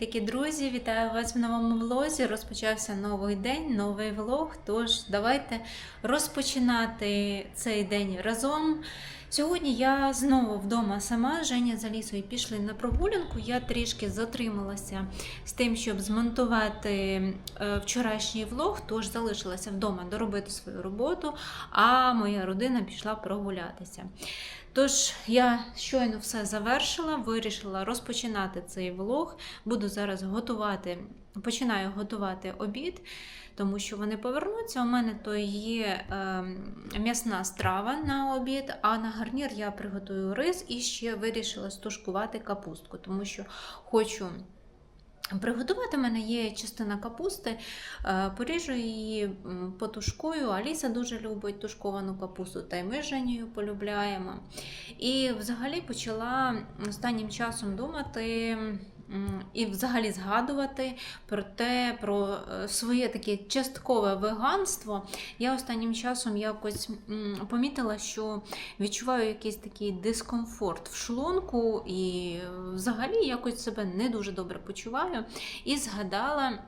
Які друзі! Вітаю вас в новому влозі. Розпочався новий день, новий влог. Тож давайте розпочинати цей день разом. Сьогодні я знову вдома сама. Женя з Алісою пішли на прогулянку. Я трішки затрималася з тим, щоб змонтувати е, вчорашній влог, тож залишилася вдома доробити свою роботу, а моя родина пішла прогулятися. Тож я щойно все завершила, вирішила розпочинати цей влог. Буду зараз готувати, починаю готувати обід, тому що вони повернуться. У мене то є е, м'ясна страва на обід, а на гарнір я приготую рис і ще вирішила стушкувати капустку, тому що хочу. Приготувати в мене є частина капусти, е, поріжу її, м, потушкую. Аліса дуже любить тушковану капусту, та й ми з Женєю полюбляємо. І взагалі почала останнім часом думати і взагалі згадувати про те, про е, своє таке часткове веганство. Я останнім часом якось помітила, що відчуваю якийсь такий дискомфорт в шлунку і е, взагалі якось себе не дуже добре почуваю. І згадала.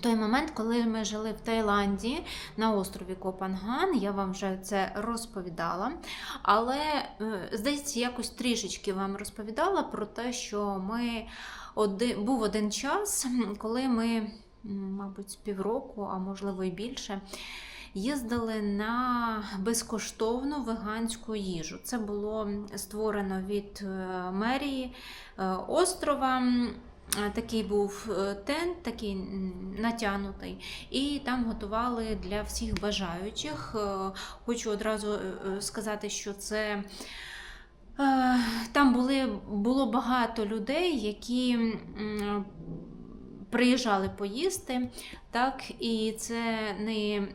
Той момент, коли ми жили в Таїланді на острові Копанган, я вам вже це розповідала. Але, е, здається, якось трішечки вам розповідала про те, що ми один, був один час, коли ми, мабуть, півроку, а можливо і більше, їздили на безкоштовну веганську їжу. Це було створено від е, мерії е, острова. Е, Такий був е, тент, такий натягнутий, і там готували для всіх бажаючих. Е, Хочу одразу сказати, що це. Там були, було багато людей, які приїжджали поїсти, так, і це не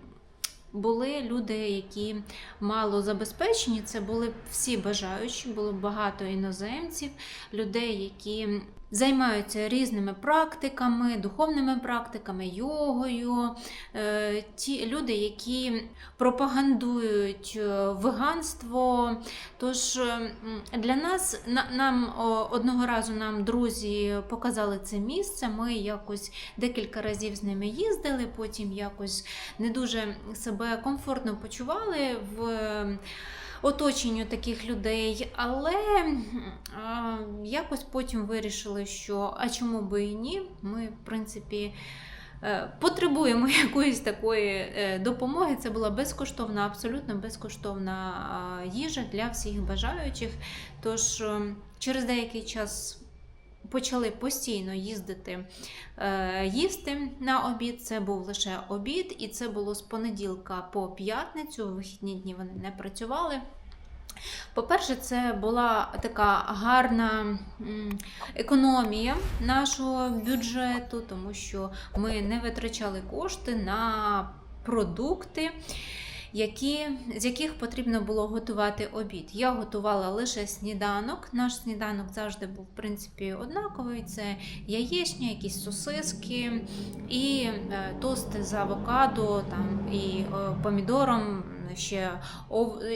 були люди, які мало забезпечені, це були всі бажаючі, було багато іноземців, людей, які займаються різними практиками, духовними практиками, йогою. Е, Ті люди, які пропагандують е, веганство. Тож е, для нас на- нам одного разу нам друзі показали це місце. Ми якось декілька разів з ними їздили, потім якось не дуже себе комфортно почували в оточенню таких людей, але а, якось потім вирішили, що а чому би і ні? Ми, в принципі. е, Потребуємо якоїсь такої е, допомоги. Це була безкоштовна, абсолютно безкоштовна їжа для всіх бажаючих. Тож е, через деякий час почали постійно їздити е, їсти на обід. Це був лише обід, і це було з понеділка по п'ятницю. У вихідні дні вони не працювали. По-перше, це була така гарна економія нашого бюджету, тому що ми не витрачали кошти на продукти. Які, з яких потрібно було готувати обід. Я готувала лише сніданок. Наш сніданок завжди був, в принципі, однаковий: це яєчня, якісь сосиски і е, тости з авокадо там, і е, помідором. Ще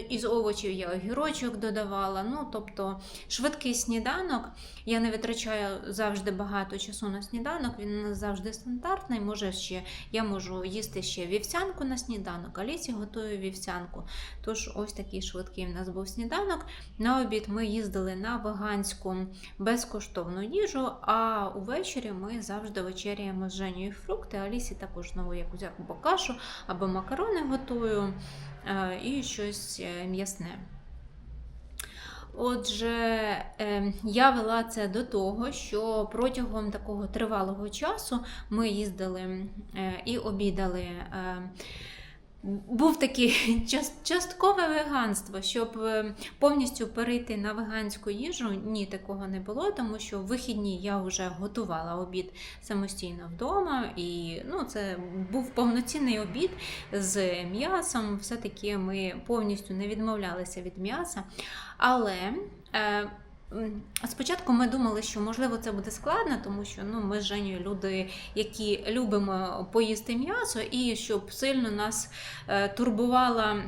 із овочів я огірочок додавала. Ну, тобто швидкий сніданок. Я не витрачаю завжди багато часу на сніданок, він завжди стандартний. Може, ще я можу їсти ще вівсянку на сніданок, Алісі готую вівсянку. Тож ось такий швидкий в нас був сніданок. На обід ми їздили на веганську безкоштовну їжу, а увечері ми завжди вечеряємо з Женєю фрукти. Алісі також знову якусь або кашу, або макарони готую і щось е, м'ясне. Отже, е, я вела це до того, що протягом такого тривалого часу ми їздили е, і обідали. Був такий часткове веганство, щоб е, повністю перейти на веганську їжу. Ні, такого не було, тому що в вихідні я вже готувала обід самостійно вдома, і ну, це був повноцінний обід з м'ясом. Все-таки ми повністю не відмовлялися від м'яса. Але е, спочатку ми думали, що можливо це буде складно, тому що ну, ми з Женєю люди, які любимо поїсти м'ясо, і щоб сильно нас е, турбувала.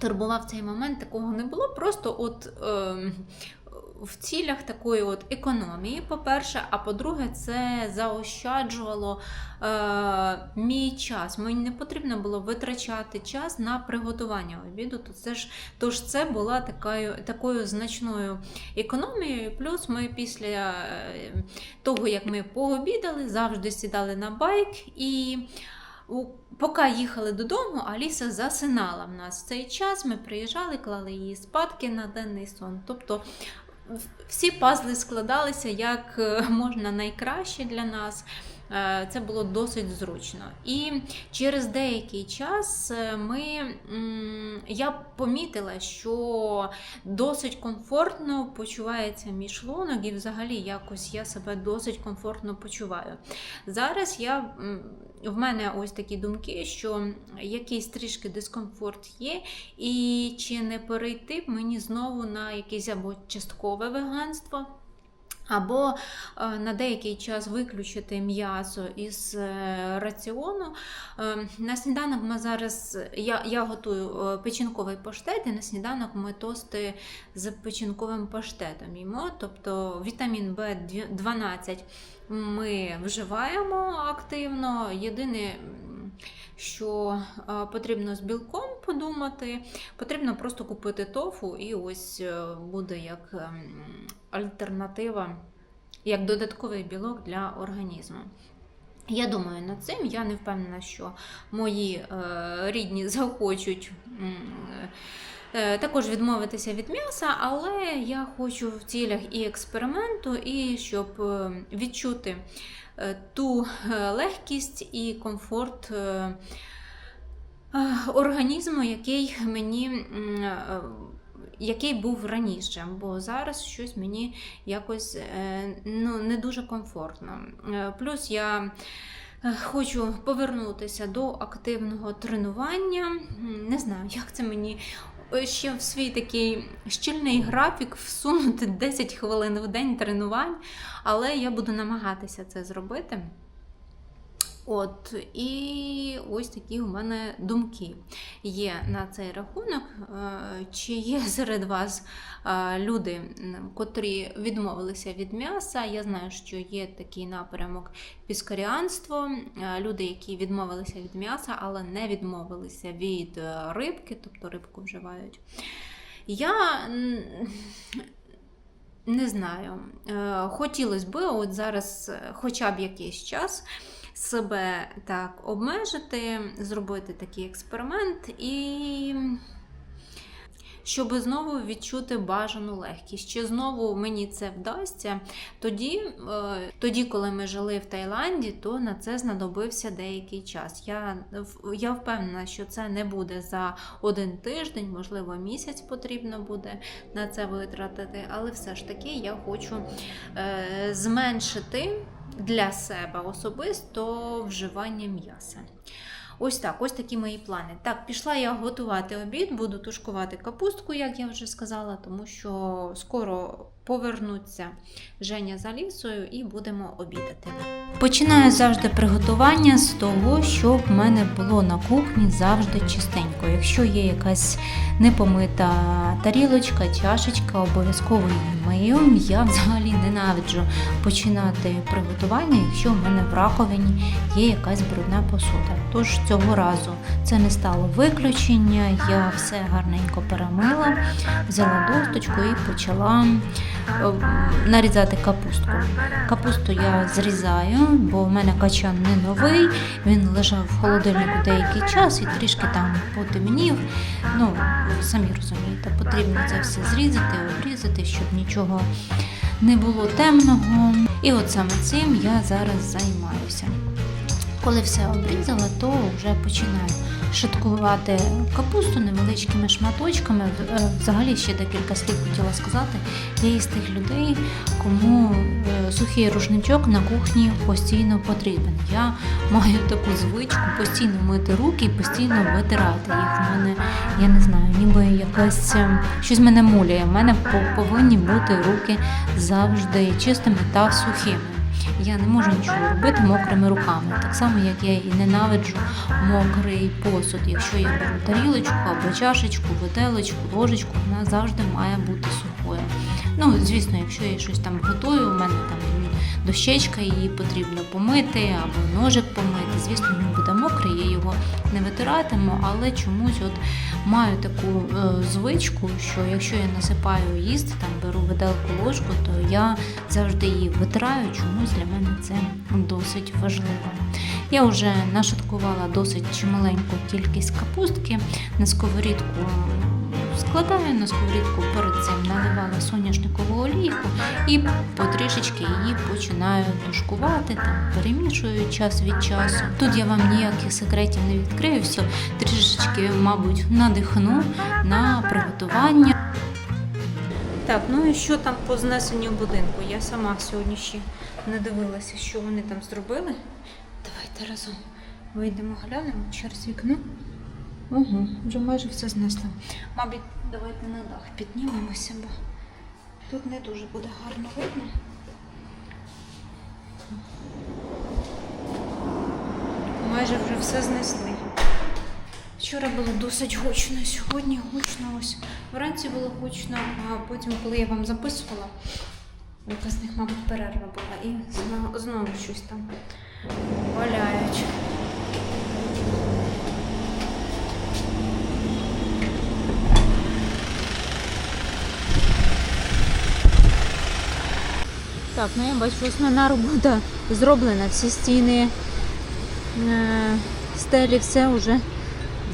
Турбував цей момент, такого не було. Просто от е, в цілях такої от економії, по-перше, а по-друге, це заощаджувало е, мій час. Мені не потрібно було витрачати час на приготування обіду. То це ж, тож це була такою, такою значною економією. Плюс ми після е, того, як ми пообідали, завжди сідали на байк і. Поки їхали додому, Аліса засинала в нас в цей час. Ми приїжджали, клали її спадки на денний сон. Тобто всі пазли складалися як е, можна найкраще для нас. Е, Це було досить зручно. І через деякий час е, ми, я помітила, що досить комфортно почувається мій шлунок, і взагалі якось я себе досить комфортно почуваю. Зараз я, в мене ось такі думки, що якийсь трішки дискомфорт є, і чи не перейти мені знову на якесь або часткове веганство. Або е, на деякий час виключити м'ясо із е, раціону. Е, На сніданок ми зараз я, я готую печінковий паштет, і на сніданок ми тости з печінковим паштетом їмо. Тобто вітамін В12 ми вживаємо активно. Єдине, що потрібно з білком подумати, потрібно просто купити тофу, і ось буде як ем, альтернатива, як додатковий білок для організму. Я думаю над цим. Я не впевнена, що мої е, рідні захочуть. е, Також відмовитися від м'яса, але я хочу в цілях і експерименту, і щоб е, відчути е, ту е, легкість і комфорт е, е, організму, який мені е, який був раніше, бо зараз щось мені якось е, ну, не дуже комфортно. Е, Плюс я е, хочу повернутися до активного тренування. Не знаю, як це мені ще в свій такий щільний графік всунути 10 хвилин в день тренувань, але я буду намагатися це зробити. От, і ось такі у мене думки є на цей рахунок. Е, Чи є серед вас е, люди, котрі відмовилися від м'яса? Я знаю, що є такий напрямок піскаріанство, е, люди, які відмовилися від м'яса, але не відмовилися від рибки, тобто рибку вживають. Я не знаю, хотілося б от зараз хоча б якийсь час себе так обмежити, зробити такий експеримент і. Щоб знову відчути бажану легкість. Чи знову мені це вдасться? Тоді, е, тоді, коли ми жили в Таїланді, то на це знадобився деякий час. Я, я впевнена, що це не буде за один тиждень, можливо, місяць потрібно буде на це витратити, але все ж таки я хочу е, зменшити для себе особисто вживання м'яса. Ось так, ось такі мої плани. Так, пішла я готувати обід, буду тушкувати капустку, як я вже сказала, тому що скоро повернуться Женя за лісою і будемо обідати. Починаю завжди приготування з того, щоб в мене було на кухні завжди чистенько. Якщо є якась непомита тарілочка, чашечка, обов'язково її мию. Я взагалі ненавиджу починати приготування, якщо в мене в раковині є якась брудна посуда. Тож цього разу це не стало виключення. Я все гарненько перемила, взяла досточку і почала нарізати капустку. Капусту я зрізаю, бо в мене качан не новий. Він лежав в холодильнику деякий час і трішки там потемнів. Ну, самі розумієте, потрібно це все зрізати, обрізати, щоб нічого не було темного. І от саме цим я зараз займаюся. Коли все обрізала, то вже починаю шаткувати капусту невеличкими шматочками. Е, Взагалі ще декілька слів хотіла сказати. Я із тих людей, кому е, сухий рушничок на кухні постійно потрібен. Я маю таку звичку постійно мити руки і постійно витирати їх. В мене, я не знаю, ніби якась е, щось мене муляє. В мене по- повинні бути руки завжди чистими та сухими. Я не можу нічого робити мокрими руками. Так само, як я і ненавиджу мокрий посуд. Якщо я беру тарілочку або чашечку, виделочку, ложечку, вона завжди має бути сухою. Ну, звісно, якщо я щось там готую, у мене там дощечка, її потрібно помити або ножик помити. Звісно, він буде мокрий, я його не витиратиму, але чомусь от маю таку е, звичку, що якщо я насипаю їсти, там беру виделку ложку, то я завжди її витираю. Чомусь для мене це досить важливо. Я вже нашаткувала досить чималеньку кількість капустки на сковорідку. Складаю на сковорідку перед цим наливала соняшникову олійку і потрішечки її починаю тушкувати, там перемішую час від часу. Тут я вам ніяких секретів не відкрию, все трішечки, мабуть, надихну на приготування. Так, ну і що там по знесенню будинку? Я сама сьогодні ще не дивилася, що вони там зробили. Давайте разом вийдемо, глянемо через вікно. Угу, вже майже все знесло. Мабуть, давайте на дах піднімемося, бо тут не дуже буде гарно видно. Майже вже все знесли. Вчора було досить гучно, сьогодні гучно ось. Вранці було гучно, а потім, коли я вам записувала, якась з них, мабуть, перерва була, і знову, знову щось там валяють. Так, ну я бачу, основна робота зроблена. Всі стіни, е, стелі, все вже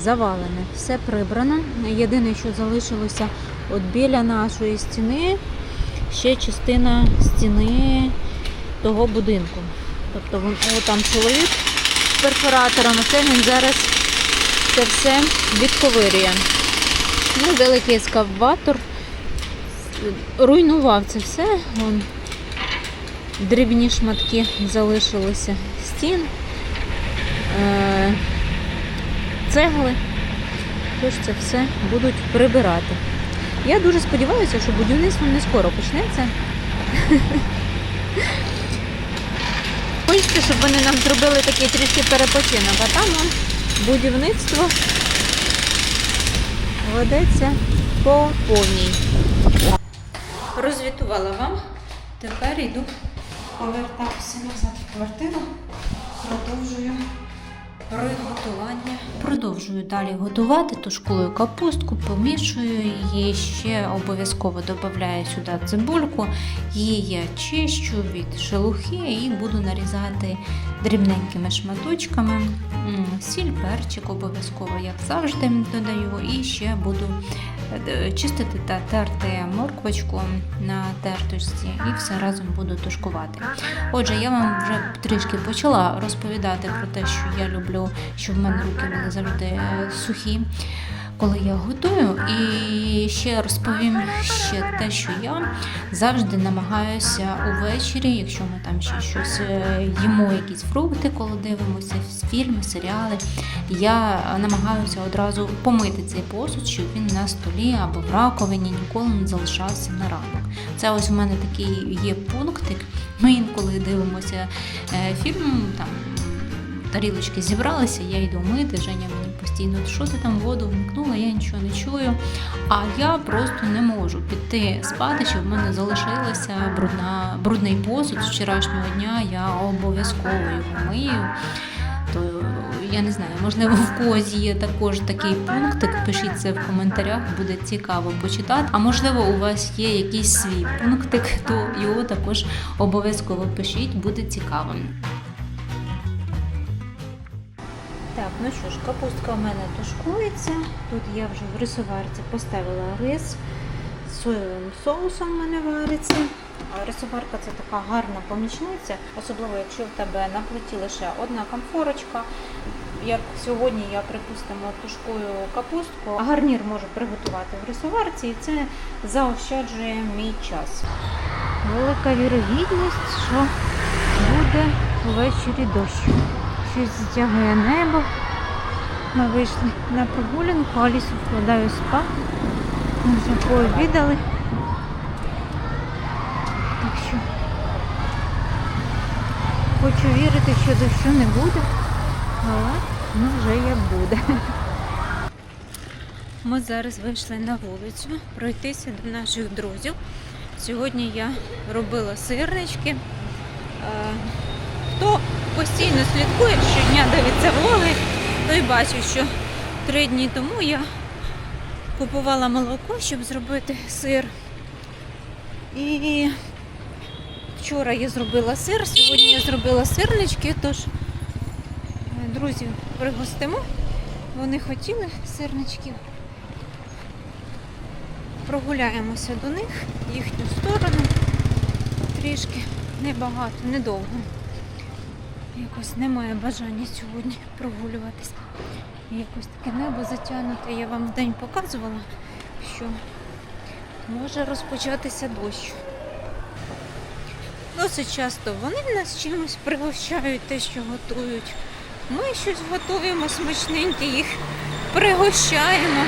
завалене, все прибрано. Єдине, що залишилося от біля нашої стіни, ще частина стіни того будинку. Тобто о, там чоловік з перфоратором, оце він зараз це все відковирює. Ну, великий ескаватор руйнував це все. Вон, дрібні шматки залишилися стін, е, цегли. Тож це все будуть прибирати. Я дуже сподіваюся, що будівництво не скоро почнеться. Хочеться, щоб вони нам зробили такий трішки перепочинок, а там будівництво ведеться по повній. Розвітувала вам. Тепер йду повертатися назад в квартиру. Продовжую приготування. Продовжую далі готувати, тушкую капустку, помішую її, ще обов'язково додаю сюди цибульку. Її я чищу від шелухи і буду нарізати дрібненькими шматочками. Сіль, перчик обов'язково, як завжди, додаю. І ще буду е, чистити та терти морквочку на терточці і все разом буду тушкувати. Отже, я вам вже трішки почала розповідати про те, що я люблю, щоб в мене руки були завжди сухі. Коли я готую, і ще розповім ще те, що я завжди намагаюся увечері, якщо ми там ще щось е, їмо, якісь фрукти, коли дивимося фільми, серіали, я намагаюся одразу помити цей посуд, щоб він на столі або в раковині ніколи не залишався на ранок. Це ось у мене такий є пунктик. Ми інколи дивимося е, фільм там. Тарілочки зібралися, я йду мити, Женя мені постійно, що ти там воду вмкнула, я нічого не чую. А я просто не можу піти спати, щоб в мене залишилася брудна, брудний посуд з вчорашнього дня, я обов'язково його мию. То я не знаю, можливо, в когось є також такий пунктик. Пишіть це в коментарях, буде цікаво почитати. А можливо, у вас є якийсь свій пунктик, то його також обов'язково пишіть, буде цікаво. Так, ну що ж, капустка у мене тушкується. Тут я вже в рисоварці поставила рис з соєвим соусом в мене вариться. Рисоварка це така гарна помічниця, особливо якщо в тебе на плиті лише одна комфорочка. Як сьогодні я, припустимо, тушкую капустку, а гарнір можу приготувати в рисоварці і це заощаджує мій час. Велика вірогідність, що буде ввечері дощ. Щось затягує небо. Ми вийшли на прогулянку, Алісу вкладаю спати. Ми вже пообідали. Так що хочу вірити, що дощу не буде, але ну вже як буде. Ми зараз вийшли на вулицю пройтися до наших друзів. Сьогодні я робила сирнички. Е, Хто постійно слідкує, щодня дивиться влоги, той бачить, що три дні тому я купувала молоко, щоб зробити сир. І вчора я зробила сир, сьогодні я зробила сирнички, тож е, друзів пригостимо. Вони хотіли сирничків. Прогуляємося до них, їхню сторону. Трішки небагато, недовго. Якось немає бажання сьогодні прогулюватися. Якось таке небо затягнуте. Я вам вдень показувала, що може розпочатися дощ. Досить часто вони нас чимось пригощають те, що готують. Ми щось готуємо смачненьке, їх пригощаємо.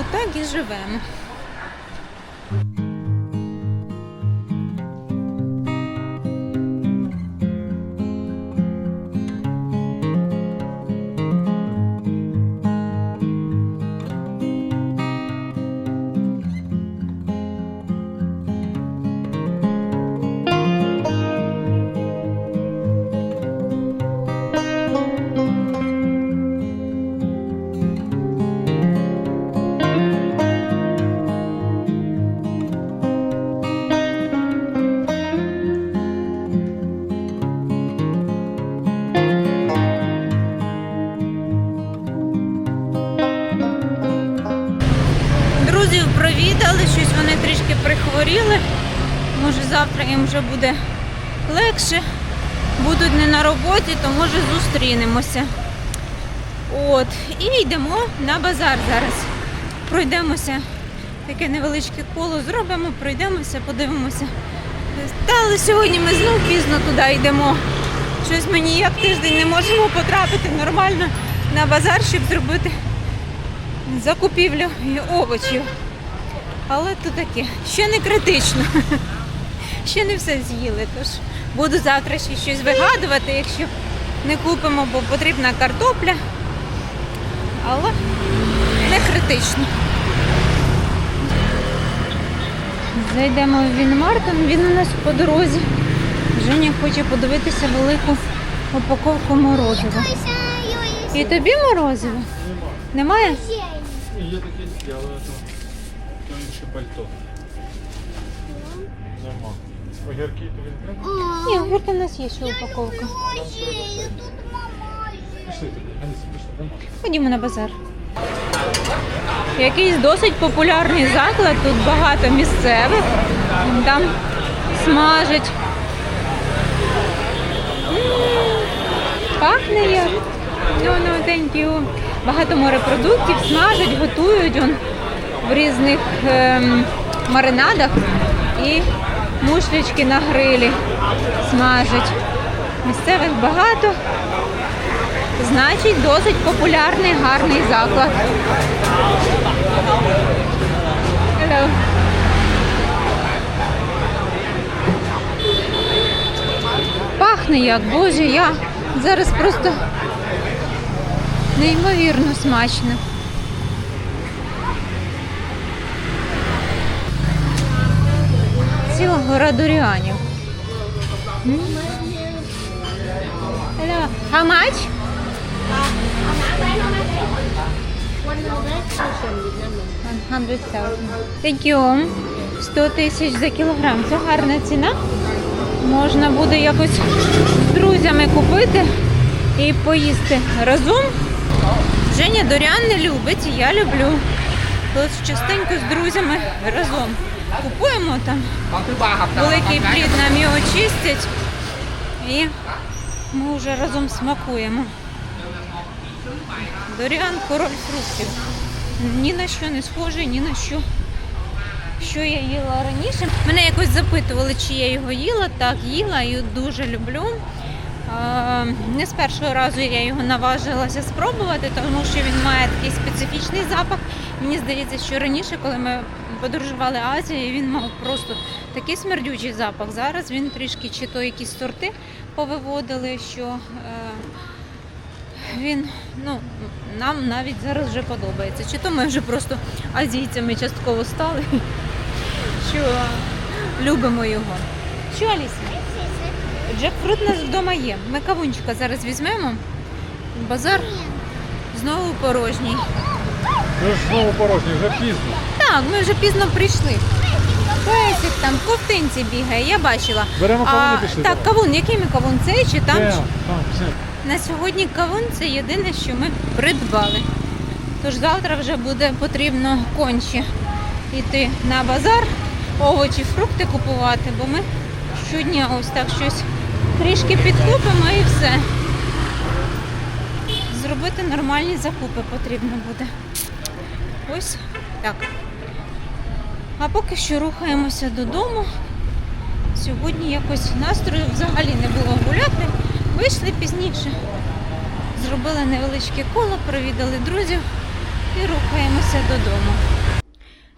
Отак і живемо. Вже буде легше. Будуть не на роботі, то може зустрінемося. От. І йдемо на базар зараз. Пройдемося. Таке невеличке коло зробимо, пройдемося, подивимося. Та, але сьогодні ми знов пізно туди йдемо. Щось ми ніяк тиждень не можемо потрапити нормально на базар, щоб зробити закупівлю овочів. Але то таке, ще не критично. Ще не все з'їли. Тож буду завтра ще щось вигадувати, якщо не купимо, бо потрібна картопля. Але не критично. Зайдемо в Вінмартон, він у нас по дорозі. Женя хоче подивитися велику упаковку морозива. І тобі морозиво? Немає? Є таке, але то інше пальто. Огірки тобі не? Ні, огірки в нас є ще упаковка. Пішли тоді. Аніса, пішли, нема. Ходімо на базар. Якийсь досить популярний заклад, тут багато місцевих. Там смажать. М, Пахне як. Ну, ну, thank you. Багато морепродуктів смажать, готують он в різних ем, маринадах і мушлячки на грилі смажать. Місцевих багато. Значить, досить популярний, гарний заклад. Hello. Пахне як, боже, я зараз просто неймовірно смачно. Ціла гора дуріанів. Hello. How much? Thank you. 100 тисяч за кілограм. Це гарна ціна. Можна буде якось з друзями купити і поїсти разом. Женя Дорян не любить, я люблю. Тут частенько з друзями разом купуємо там. Великий плід нам його чистять. І ми вже разом смакуємо. Доріан король фруктів. Ні на що не схожий, ні на що, що я їла раніше. Мене якось запитували, чи я його їла. Так, їла і дуже люблю. Не з першого разу я його наважилася спробувати, тому що він має такий специфічний запах. Мені здається, що раніше, коли ми подорожували Азією, він мав просто такий смердючий запах. Зараз він трішки чи то якісь сорти повиводили, що е, він ну, нам навіть зараз вже подобається. Чи то ми вже просто азійцями частково стали, що Любимо його. Що, Аліся? Джекфрут у нас вдома є. Ми кавунчика зараз візьмемо. Базар знову порожній. Ж знову порожній, вже пізно. Так, ми вже пізно прийшли. Песик там в ковтинці бігає, я бачила. Беремо А, кавуни пішли. так, кавун, який ми кавун? Цей чи там? Там, там, все. На сьогодні кавун це єдине, що ми придбали. Тож завтра вже буде потрібно конче йти на базар, овочі, фрукти купувати, бо ми щодня ось так щось трішки підкупимо і все. Зробити нормальні закупи потрібно буде. Ось так. А поки що рухаємося додому. Сьогодні якось настрою взагалі не було гуляти. Вийшли пізніше. Зробили невеличке коло, провідали друзів і рухаємося додому.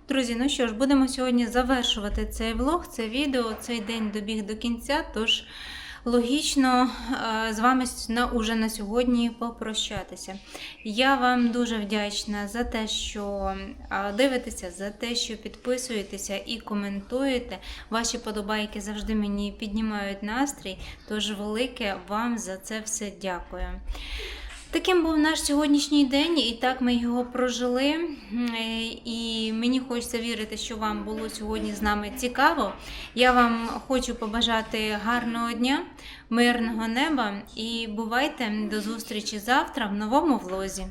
Друзі, ну що ж, будемо сьогодні завершувати цей влог, це відео. Цей день добіг до кінця, тож логічно е, з вами на, уже на сьогодні попрощатися. Я вам дуже вдячна за те, що дивитеся, за те, що підписуєтеся і коментуєте. Ваші подобайки завжди мені піднімають настрій. Тож велике вам за це все дякую. Таким був наш сьогоднішній день, і так ми його прожили. І мені хочеться вірити, що вам було сьогодні з нами цікаво. Я вам хочу побажати гарного дня, мирного неба і бувайте до зустрічі завтра в новому влозі.